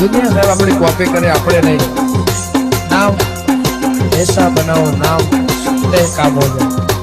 દુનિયા સાહેબ આપણી કોપી કરે આપણે નહીં. નામ ऐसा બનાવો નામ सुनते काबो में